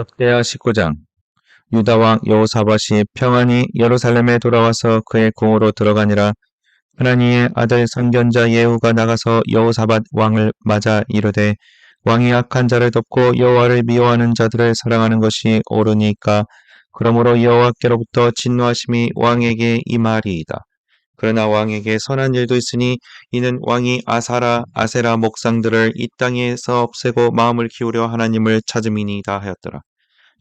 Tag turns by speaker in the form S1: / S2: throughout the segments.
S1: 역대하 19장 유다 왕 여호사밧이 평안히 예루살렘에 돌아와서 그의 궁으로 들어가니라 하나님의 아들 선견자 예후가 나가서 여호사밧 왕을 맞아 이르되 왕이 악한 자를 덮고 여호와를 미워하는 자들을 사랑하는 것이 옳으니까 그러므로 여호와께로부터 진노하심이 왕에게 임하리이다. 그러나 왕에게 선한 일도 있으니 이는 왕이 아사라 아세라 목상들을 이 땅에서 없애고 마음을 기울여 하나님을 찾음이니이다 하였더라.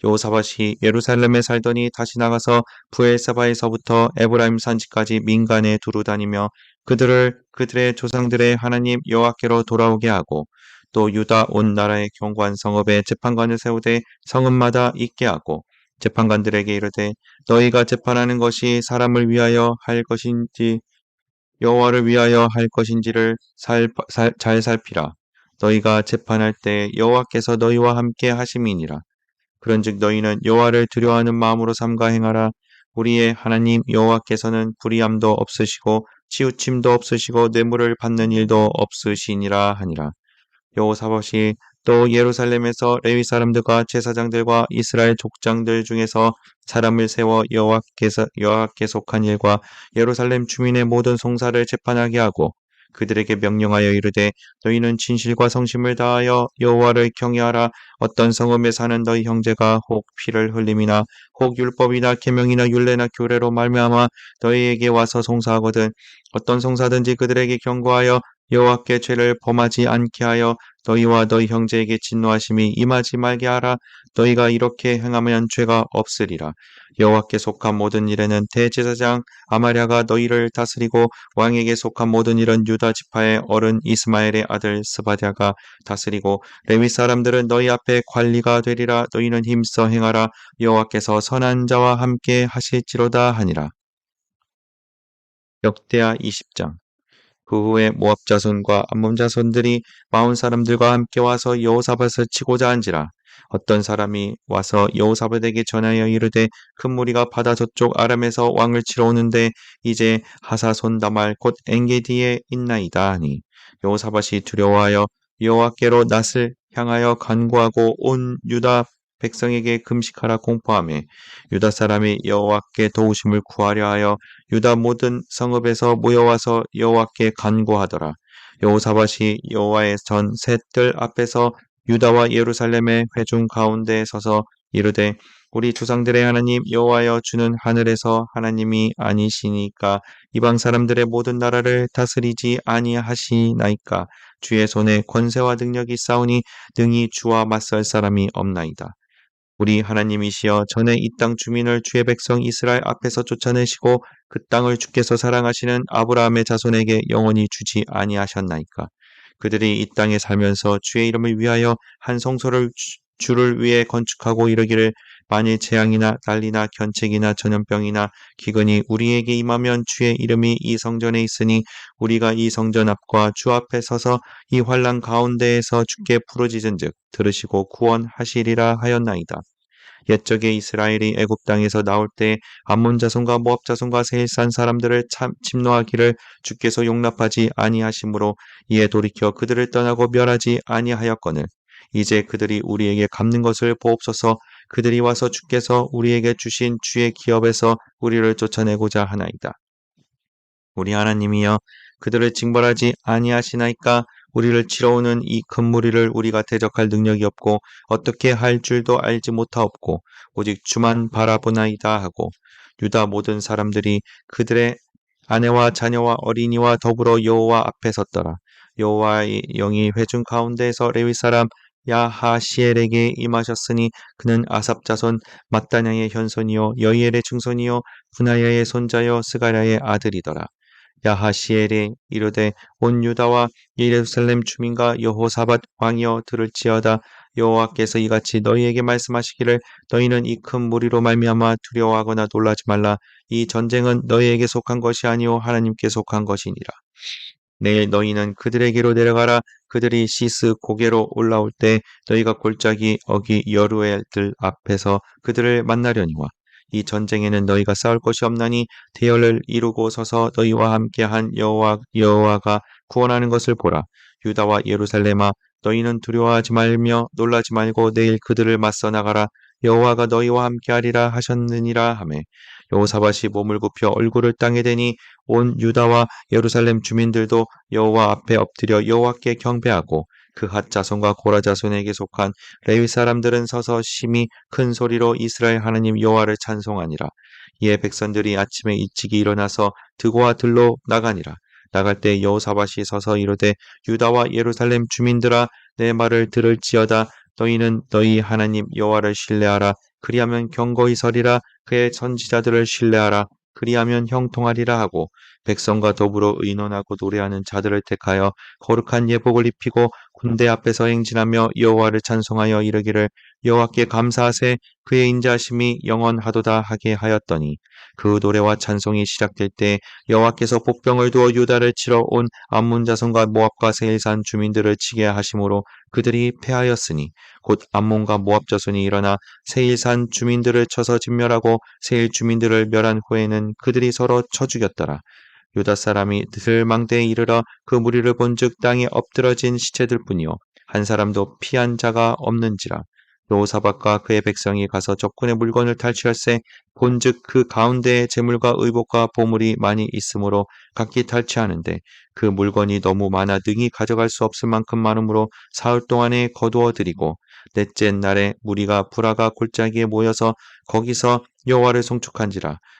S1: 여호사밧이 예루살렘에 살더니 다시 나가서 부엘사바에서부터 에브라임 산지까지 민간에 두루 다니며 그들을 그들의 조상들의 하나님 여호와께로 돌아오게 하고 또 유다 온 나라의 경관 성읍에 재판관을 세우되 성읍마다 있게 하고 재판관들에게 이르되 너희가 재판하는 것이 사람을 위하여 할 것인지 여호와를 위하여 할 것인지를 살, 살, 잘 살피라. 너희가 재판할 때 여호와께서 너희와 함께 하심이니라. 그런즉 너희는 여호와를 두려워하는 마음으로 삼가 행하라. 우리의 하나님 여호와께서는 불의함도 없으시고 치우침도 없으시고 뇌물을 받는 일도 없으시니라 하니라. 여호사밧이 또 예루살렘에서 레위 사람들과 제사장들과 이스라엘 족장들 중에서 사람을 세워 여호와께서 여호와께 속한 일과 예루살렘 주민의 모든 송사를 재판하게 하고 그들에게 명령하여 이르되 너희는 진실과 성심을 다하여 여호와를 경외하라. 어떤 성읍에 사는 너희 형제가 혹 피를 흘림이나 혹 율법이나 계명이나 율례나 교례로 말미암아 너희에게 와서 송사하거든 어떤 송사든지 그들에게 경고하여 여호와께 죄를 범하지 않게 하여 너희와 너희 형제에게 진노하심이 임하지 말게 하라. 너희가 이렇게 행하면 죄가 없으리라. 여호와께 속한 모든 일에는 대제사장 아마랴가 너희를 다스리고 왕에게 속한 모든 일은 유다 지파의 어른 이스마엘의 아들 스바디아가 다스리고 레위 사람들은 너희 앞에 관리가 되리라. 너희는 힘써 행하라. 여호와께서 선한 자와 함께 하실지로다 하니라. 역대하 20장 그 후에 모압 자손과 암몬 자손들이 마온 사람들과 함께 와서 여호사밧을 치고자 한지라. 어떤 사람이 와서 여호사밧에게 전하여 이르되 큰 무리가 바다 저쪽 아람에서 왕을 치러 오는데 이제 하사손 다말 곧 엔게디에 있나이다 하니 여호사밧이 두려워하여 여호와께로 낯을 향하여 간구하고 온 유다 백성에게 금식하라 공포함에 유다 사람이 여호와께 도우심을 구하려 하여 유다 모든 성읍에서 모여와서 여호와께 간구하더라. 여호사밧이 여호와의 전 셋들 앞에서 유다와 예루살렘의 회중 가운데 서서 이르되 우리 조상들의 하나님 여호와여 주는 하늘에서 하나님이 아니시니까 이방 사람들의 모든 나라를 다스리지 아니하시나이까 주의 손에 권세와 능력이 싸우니 능히 주와 맞설 사람이 없나이다. 우리 하나님이시여 전에 이 땅 주민을 주의 백성 이스라엘 앞에서 쫓아내시고 그 땅을 주께서 사랑하시는 아브라함의 자손에게 영원히 주지 아니하셨나이까. 그들이 이 땅에 살면서 주의 이름을 위하여 한 성소를 주를 위해 건축하고 이르기를 만일 재앙이나 난리나 견책이나 전염병이나 기근이 우리에게 임하면 주의 이름이 이 성전에 있으니 우리가 이 성전 앞과 주 앞에 서서 이 환란 가운데에서 주께 부르짖은즉 들으시고 구원하시리라 하였나이다. 옛적에 이스라엘이 애굽 땅에서 나올 때 암몬 자손과 모압 자손과 세일산 사람들을 참 침노하기를 주께서 용납하지 아니하심으로 이에 돌이켜 그들을 떠나고 멸하지 아니하였거늘 이제 그들이 우리에게 갚는 것을 보옵소서 그들이 와서 주께서 우리에게 주신 주의 기업에서 우리를 쫓아내고자 하나이다. 우리 하나님이여 그들을 징벌하지 아니하시나이까 우리를 치러오는 이 큰 무리를 우리가 대적할 능력이 없고 어떻게 할 줄도 알지 못하옵고 오직 주만 바라보나이다 하고 유다 모든 사람들이 그들의 아내와 자녀와 어린이와 더불어 여호와 앞에 섰더라. 여호와의 영이 회중 가운데에서 레위 사람 야하시엘에게 임하셨으니 그는 아삽 자손 마따냐의 현손이요 여이엘의 증손이요 분하야의 손자요 스가랴의 아들이더라. 야하시엘이 이르되 온 유다와 예루살렘 주민과 여호사밧 왕이여 들을지어다. 여호와께서 이같이 너희에게 말씀하시기를 너희는 이 큰 무리로 말미암아 두려워하거나 놀라지 말라. 이 전쟁은 너희에게 속한 것이 아니오 하나님께 속한 것이니라. 내일 너희는 그들에게로 내려가라 그들이 시스 고개로 올라올 때 너희가 골짜기 어기 여루엘들 앞에서 그들을 만나려니와 이 전쟁에는 너희가 싸울 것이 없나니 대열을 이루고 서서 너희와 함께한 여호와 여호와가 구원하는 것을 보라. 유다와 예루살렘아 너희는 두려워하지 말며 놀라지 말고 내일 그들을 맞서 나가라. 여호와가 너희와 함께하리라 하셨느니라 하매 여호사밧이 몸을 굽혀 얼굴을 땅에 대니 온 유다와 예루살렘 주민들도 여호와 앞에 엎드려 여호와께 경배하고 그핫 자손과 고라 자손에게 속한 레위 사람들은 서서 심히 큰 소리로 이스라엘 하나님 여호와를 찬송하니라. 이에 백성들이 아침에 일찍이 일어나서 드고와 들로 나가니라. 나갈 때 여호사밧이 서서 이르되 유다와 예루살렘 주민들아 내 말을 들을지어다 너희는 너희 하나님 여호와를 신뢰하라 그리하면 경고히 서리라. 그의 선지자들을 신뢰하라. 그리하면 형통하리라 하고 백성과 더불어 의논하고 노래하는 자들을 택하여 거룩한 예복을 입히고 군대 앞에서 행진하며 여호와를 찬송하여 이르기를 여호와께 감사하세 그의 인자심이 영원하도다 하게 하였더니 그 노래와 찬송이 시작될 때 여호와께서 복병을 두어 유다를 치러 온 암몬 자손과 모압과 세일산 주민들을 치게 하심으로 그들이 패하였으니 곧 암몬과 모압 자손이 일어나 세일산 주민들을 쳐서 진멸하고 세일 주민들을 멸한 후에는 그들이 서로 쳐 죽였더라. 유다 사람이 들망대에 이르러 그 무리를 본즉 땅에 엎드러진 시체들 뿐이요. 한 사람도 피한 자가 없는지라. 여호사박과 그의 백성이 가서 적군의 물건을 탈취할세 본즉 그 가운데에 재물과 의복과 보물이 많이 있으므로 각기 탈취하는데 그 물건이 너무 많아 능히 가져갈 수 없을 만큼 많으므로 사흘 동안에 거두어 드리고 넷째 날에 무리가 불화가 골짜기에 모여서 거기서 여호와를 송축한지라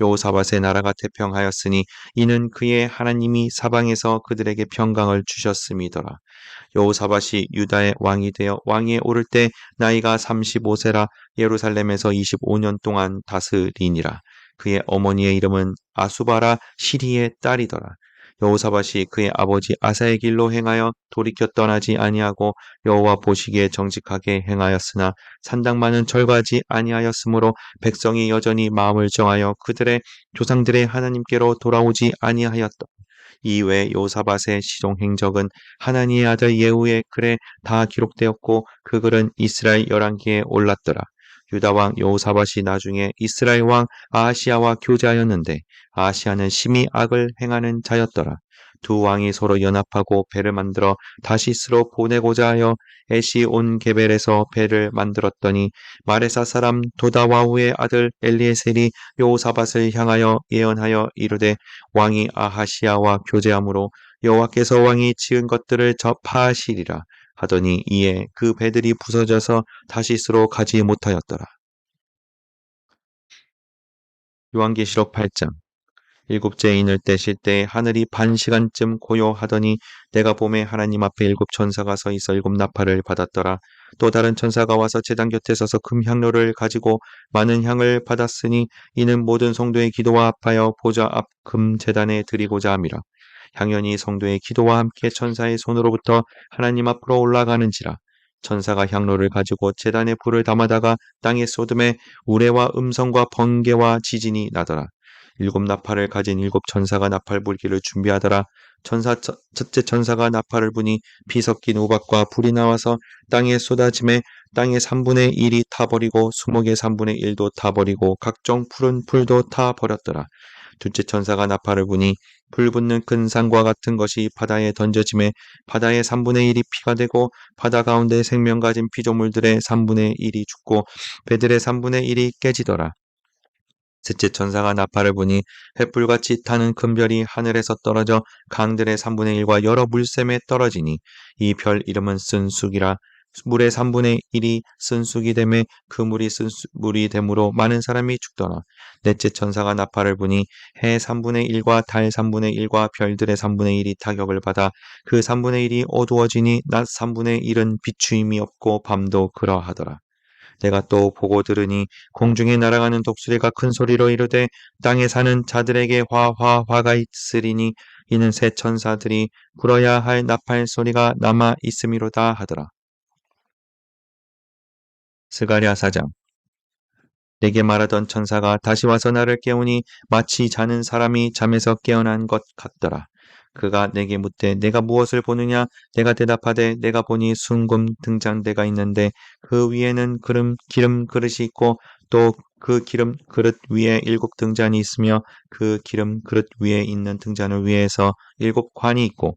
S1: 여호사밧의 나라가 태평하였으니 이는 그의 하나님이 사방에서 그들에게 평강을 주셨음이더라. 여호사밧이 유다의 왕이 되어 왕위에 오를 때 나이가 35세라 예루살렘에서 25년 동안 다스리니라. 그의 어머니의 이름은 아수바라 시리의 딸이더라. 여호사밧이 그의 아버지 아사의 길로 행하여 돌이켜 떠나지 아니하고 여호와 보시기에 정직하게 행하였으나 산당만은 절과하지 아니하였으므로 백성이 여전히 마음을 정하여 그들의 조상들의 하나님께로 돌아오지 아니하였다. 이외 요사밧의 시종 행적은 하나니의 아들 예후의 글에 다 기록되었고 그 글은 이스라엘 열왕기에 올랐더라. 유다 왕 여호사밧이 나중에 이스라엘 왕 아하시아와 교제하였는데 아하시아는 심히 악을 행하는 자였더라. 두 왕이 서로 연합하고 배를 만들어 다시스로 보내고자 하여 에시 온 게벨에서 배를 만들었더니 마레사 사람 도다와우의 아들 엘리에셀이 요사밧을 향하여 예언하여 이르되 왕이 아하시아와 교제함으로 여호와께서 왕이 지은 것들을 접하시리라 하더니 이에 그 배들이 부서져서 다시스로 가지 못하였더라. 요한계시록 8장 일곱째 인을 떼실 때 하늘이 반 시간쯤 고요하더니 내가 봄에 하나님 앞에 일곱 천사가 서 있어 일곱 나팔을 받았더라. 또 다른 천사가 와서 제단 곁에 서서 금향로를 가지고 많은 향을 받았으니 이는 모든 성도의 기도와 합하여 보좌 앞 금 제단에 드리고자 함이라. 향연이 성도의 기도와 함께 천사의 손으로부터 하나님 앞으로 올라가는지라. 천사가 향로를 가지고 제단에 불을 담아다가 땅에 쏟음에 우레와 음성과 번개와 지진이 나더라. 일곱 나팔을 가진 일곱 천사가 나팔 불기를 준비하더라. 천사 첫째 천사가 나팔을 부니 피 섞인 우박과 불이 나와서 땅에 쏟아짐에 땅의 3분의 1이 타버리고 수목의 3분의 1도 타버리고 각종 푸른 풀도 타버렸더라. 둘째 천사가 나팔을 부니 불 붙는 큰 산과 같은 것이 바다에 던져짐에 바다의 3분의 1이 피가 되고 바다 가운데 생명 가진 피조물들의 3분의 1이 죽고 배들의 3분의 1이 깨지더라. 셋째 천사가 나팔을 부니 횃불같이 타는 큰 별이 하늘에서 떨어져 강들의 3분의 1과 여러 물샘에 떨어지니 이 별 이름은 쓴쑥이라 물의 3분의 1이 쓴쑥이 됨에 그 물이 쓴물이 되므로 많은 사람이 죽더라. 넷째 천사가 나팔을 부니 해 3분의 1과 달 3분의 1과 별들의 3분의 1이 타격을 받아 그 3분의 1이 어두워지니 낮 3분의 1은 비추임이 없고 밤도 그러하더라. 내가 또 보고 들으니 공중에 날아가는 독수리가 큰 소리로 이르되 땅에 사는 자들에게 화화 화가 있으리니 이는 새 천사들이 불어야 할 나팔 소리가 남아 있음이로다 하더라. 스가랴 사장 내게 말하던 천사가 다시 와서 나를 깨우니 마치 자는 사람이 잠에서 깨어난 것 같더라. 그가 내게 묻되 내가 무엇을 보느냐 내가 대답하되 내가 보니 순금 등잔대가 있는데 그 위에는 기름, 기름 그릇이 있고 또 그 기름 그릇 위에 일곱 등잔이 있으며 그 기름 그릇 위에 있는 등잔을 위에서 일곱 관이 있고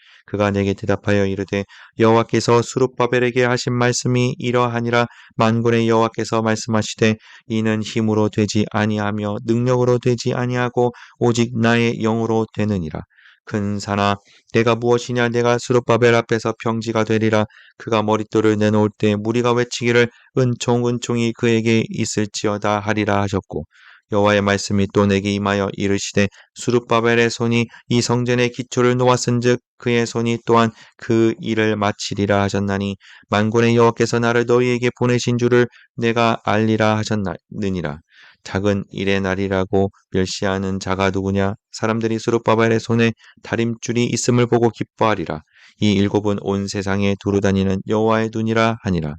S1: 그가 내게 대답하여 이르되 여호와께서 수룹바벨에게 하신 말씀이 이러하니라. 만군의 여호와께서 말씀하시되 이는 힘으로 되지 아니하며 능력으로 되지 아니하고 오직 나의 영으로 되느니라. 큰 산아 내가 무엇이냐? 내가 수룹바벨 앞에서 평지가 되리라. 그가 머릿돌을 내놓을 때 무리가 외치기를 은총 은총이 그에게 있을지어다 하리라 하셨고 여호와의 말씀이 또 내게 임하여 이르시되 수룹바벨의 손이 이 성전의 기초를 놓았은즉 그의 손이 또한 그 일을 마치리라 하셨나니 만군의 여호와께서 나를 너희에게 보내신 줄을 내가 알리라 하셨느니라. 작은 일의 날이라고 멸시하는 자가 누구냐? 사람들이 수룹바벨의 손에 다림줄이 있음을 보고 기뻐하리라. 이 일곱은 온 세상에 두루 다니는 여호와의 눈이라 하니라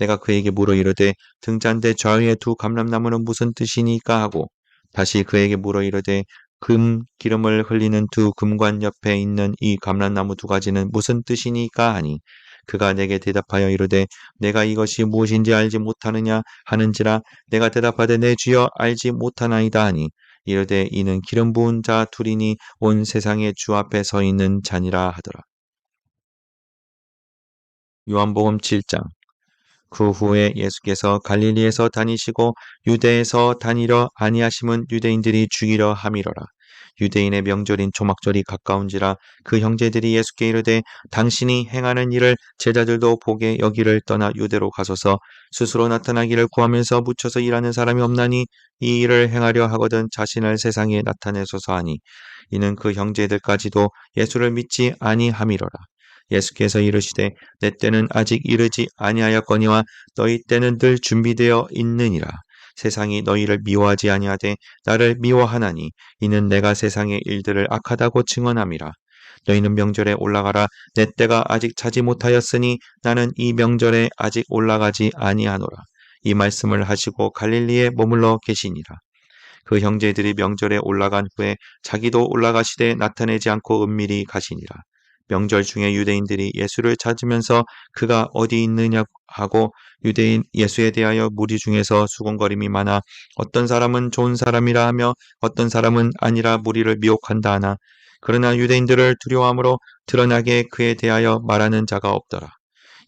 S1: 내가 그에게 물어 이르되 등잔대 좌위에 두 감람나무는 무슨 뜻이니까 하고 다시 그에게 물어 이르되 금 기름을 흘리는 두 금관 옆에 있는 이 감람나무 두 가지는 무슨 뜻이니까 하니 그가 내게 대답하여 이르되 내가 이것이 무엇인지 알지 못하느냐 하는지라 내가 대답하되 내 주여 알지 못하나이다 하니 이르되 이는 기름 부은 자 둘이니 온 세상의 주 앞에 서 있는 자니라 하더라. 요한복음 7장 그 후에 예수께서 갈릴리에서 다니시고 유대에서 다니려 아니하심은 유대인들이 죽이려 함이로라. 유대인의 명절인 초막절이 가까운지라 그 형제들이 예수께 이르되 당신이 행하는 일을 제자들도 보게 여기를 떠나 유대로 가소서 스스로 나타나기를 구하면서 묻혀서 일하는 사람이 없나니 이 일을 행하려 하거든 자신을 세상에 나타내소서 하니 이는 그 형제들까지도 예수를 믿지 아니함이로라. 예수께서 이르시되 내 때는 아직 이르지 아니하였거니와 너희 때는 늘 준비되어 있느니라. 세상이 너희를 미워하지 아니하되 나를 미워하나니 이는 내가 세상의 일들을 악하다고 증언함이라. 너희는 명절에 올라가라 내 때가 아직 차지 못하였으니 나는 이 명절에 아직 올라가지 아니하노라. 이 말씀을 하시고 갈릴리에 머물러 계시니라. 그 형제들이 명절에 올라간 후에 자기도 올라가시되 나타내지 않고 은밀히 가시니라. 명절 중에 유대인들이 예수를 찾으면서 그가 어디 있느냐 하고 유대인 예수에 대하여 무리 중에서 수군거림이 많아 어떤 사람은 좋은 사람이라 하며 어떤 사람은 아니라 무리를 미혹한다 하나 그러나 유대인들을 두려워함으로 드러나게 그에 대하여 말하는 자가 없더라.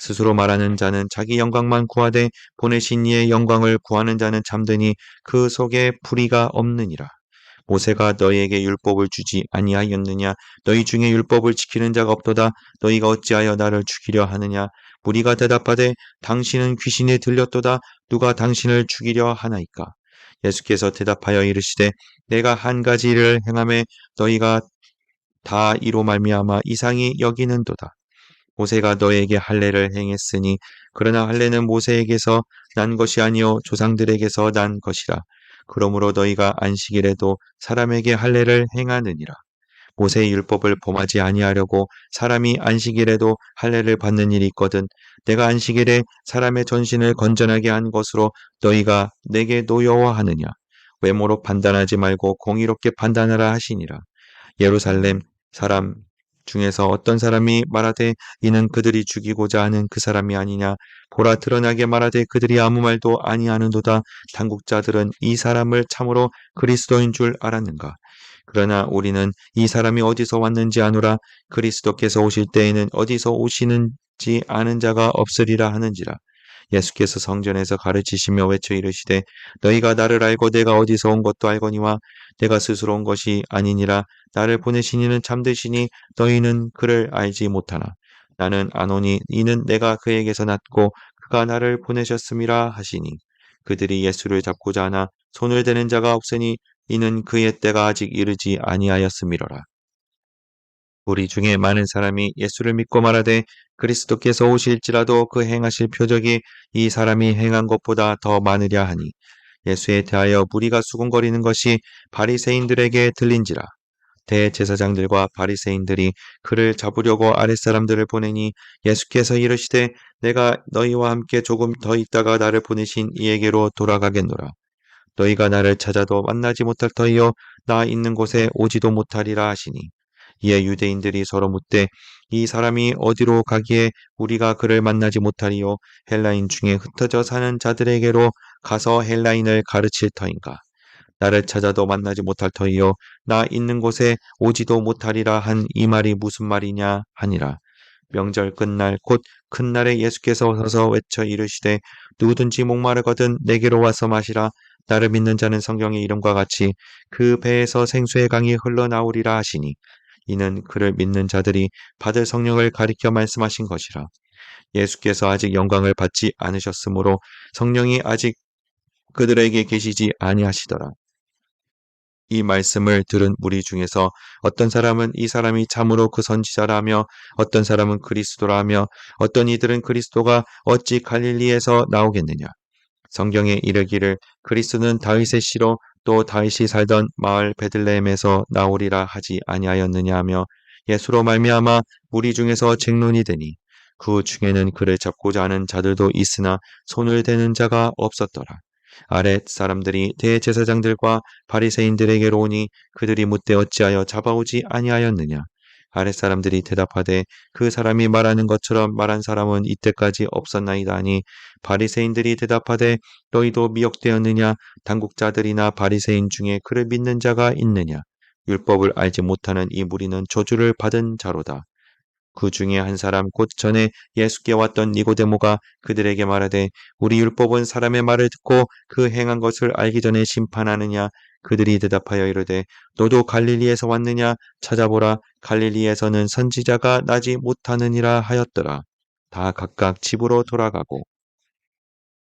S1: 스스로 말하는 자는 자기 영광만 구하되 보내신 이의 영광을 구하는 자는 잠드니 그 속에 불의가 없느니라. 모세가 너희에게 율법을 주지 아니하였느냐? 너희 중에 율법을 지키는 자가 없도다. 너희가 어찌하여 나를 죽이려 하느냐? 무리가 대답하되 당신은 귀신에 들렸도다. 누가 당신을 죽이려 하나이까? 예수께서 대답하여 이르시되 내가 한 가지 일을 행함에 너희가 다 이로 말미암아 이상히 여기는도다 모세가 너에게 할례를 행했으니 그러나 할례는 모세에게서 난 것이 아니요 조상들에게서 난 것이라. 그러므로 너희가 안식일에도 사람에게 할례를 행하느니라. 모세의 율법을 범하지 아니하려고 사람이 안식일에도 할례를 받는 일이 있거든 내가 안식일에 사람의 전신을 건전하게 한 것으로 너희가 내게 노여워하느냐. 외모로 판단하지 말고 공의롭게 판단하라 하시니라. 예루살렘 사람 중에서 어떤 사람이 말하되 이는 그들이 죽이고자 하는 그 사람이 아니냐? 보라 드러나게 말하되 그들이 아무 말도 아니하는도다. 당국자들은 이 사람을 참으로 그리스도인 줄 알았는가? 그러나 우리는 이 사람이 어디서 왔는지 아노라. 그리스도께서 오실 때에는 어디서 오시는지 아는 자가 없으리라 하는지라 예수께서 성전에서 가르치시며 외쳐 이르시되 너희가 나를 알고 내가 어디서 온 것도 알거니와 내가 스스로 온 것이 아니니라. 나를 보내신 이는 참되시니 너희는 그를 알지 못하나. 나는 아노니 이는 내가 그에게서 났고 그가 나를 보내셨음이라 하시니. 그들이 예수를 잡고자 하나 손을 대는 자가 없으니 이는 그의 때가 아직 이르지 아니하였음이로라. 우리 중에 많은 사람이 예수를 믿고 말하되 그리스도께서 오실지라도 그 행하실 표적이 이 사람이 행한 것보다 더 많으랴 하니 예수에 대하여 무리가 수군거리는 것이 바리새인들에게 들린지라. 대제사장들과 바리새인들이 그를 잡으려고 아랫사람들을 보내니 예수께서 이르시되 내가 너희와 함께 조금 더 있다가 나를 보내신 이에게로 돌아가겠노라. 너희가 나를 찾아도 만나지 못할 터이요 나 있는 곳에 오지도 못하리라 하시니 이에 유대인들이 서로 묻되 이 사람이 어디로 가기에 우리가 그를 만나지 못하리요? 헬라인 중에 흩어져 사는 자들에게로 가서 헬라인을 가르칠 터인가? 나를 찾아도 만나지 못할 터이요. 나 있는 곳에 오지도 못하리라 한 이 말이 무슨 말이냐 하니라. 명절 끝날 곧 큰 날에 예수께서 서서 외쳐 이르시되 누구든지 목마르거든 내게로 와서 마시라. 나를 믿는 자는 성경의 이름과 같이 그 배에서 생수의 강이 흘러나오리라 하시니 이는 그를 믿는 자들이 받을 성령을 가리켜 말씀하신 것이라. 예수께서 아직 영광을 받지 않으셨으므로 성령이 아직 그들에게 계시지 아니하시더라. 이 말씀을 들은 무리 중에서 어떤 사람은 이 사람이 참으로 그 선지자라며 어떤 사람은 그리스도라며 어떤 이들은 그리스도가 어찌 갈릴리에서 나오겠느냐. 성경에 이르기를 그리스도는 다윗의 씨로 또 다윗이 살던 마을 베들레헴에서 나오리라 하지 아니하였느냐 하며 예수로 말미암아 무리 중에서 쟁론이 되니 그 중에는 그를 잡고자 하는 자들도 있으나 손을 대는 자가 없었더라. 아랫 사람들이 대제사장들과 바리새인들에게로 오니 그들이 묻되 어찌하여 잡아오지 아니하였느냐 아랫 사람들이 대답하되 그 사람이 말하는 것처럼 말한 사람은 이때까지 없었나이다 하니 바리새인들이 대답하되 너희도 미혹되었느냐? 당국자들이나 바리새인 중에 그를 믿는 자가 있느냐? 율법을 알지 못하는 이 무리는 저주를 받은 자로다. 그 중에 한 사람 곧 전에 예수께 왔던 니고데모가 그들에게 말하되 우리 율법은 사람의 말을 듣고 그 행한 것을 알기 전에 심판하느냐 그들이 대답하여 이르되 너도 갈릴리에서 왔느냐? 찾아보라. 갈릴리에서는 선지자가 나지 못하느니라 하였더라. 다 각각 집으로 돌아가고